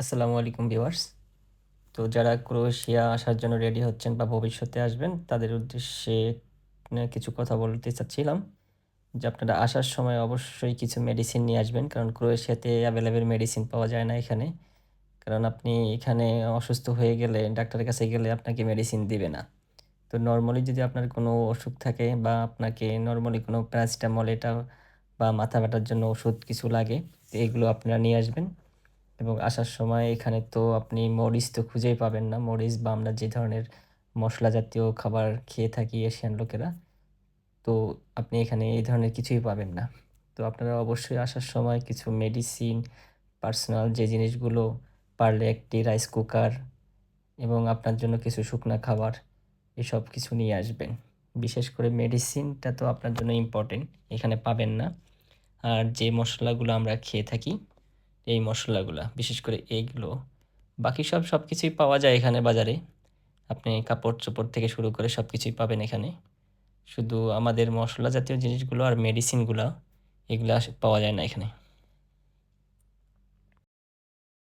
আসসালামু আলাইকুম ভিউয়ার্স। তো যারা ক্রোয়েশিয়া আসার জন্য রেডি হচ্ছেন বা ভবিষ্যতে আসবেন, তাদের উদ্দেশ্যে কিছু কথা বলতে চাচ্ছিলাম যে আপনারা আসার সময় অবশ্যই কিছু মেডিসিন নিয়ে আসবেন, কারণ ক্রোয়েশিয়াতে অ্যাভেলেবেল মেডিসিন পাওয়া যায় না এখানে। কারণ আপনি এখানে অসুস্থ হয়ে গেলে, ডাক্তারের কাছে গেলে আপনাকে মেডিসিন দিবে না। তো নর্মালি যদি আপনার কোনো অসুখ থাকে বা আপনাকে নর্মালি কোনো প্যারাসিটামল এটা বা মাথা ব্যথার জন্য ওষুধ কিছু লাগে, তো এগুলো আপনারা নিয়ে আসবেন। এবং আসার সময় এখানে তো আপনি মরিচ তো খুঁজেই পাবেন না। মরিচ বা আমরা যে ধরনের মশলা জাতীয় খাবার খেয়ে থাকি এশিয়ান লোকেরা, তো আপনি এখানে এই ধরনের কিছুই পাবেন না। তো আপনারা অবশ্যই আসার সময় কিছু মেডিসিন পার্সোনাল যে জিনিসগুলো পারলে একটি রাইস কুকার এবং আপনার জন্য কিছু শুকনা খাবার, এসব কিছু নিয়ে আসবেন। বিশেষ করে মেডিসিনটা তো আপনার জন্য ইম্পর্টেন্ট এখানে পাবেন না। আর যে মশলাগুলো আমরা খেয়ে থাকি এই মশলাগুলো, বিশেষ করে এইগুলো বাকি সব সব কিছুই পাওয়া যায় এখানে বাজারে। আপনি কাপড় চোপড় থেকে শুরু করে সব কিছুই পাবেন এখানে। শুধু আমাদের মশলা জাতীয় জিনিসগুলো আর মেডিসিনগুলো এগুলো পাওয়া যায় না এখানে।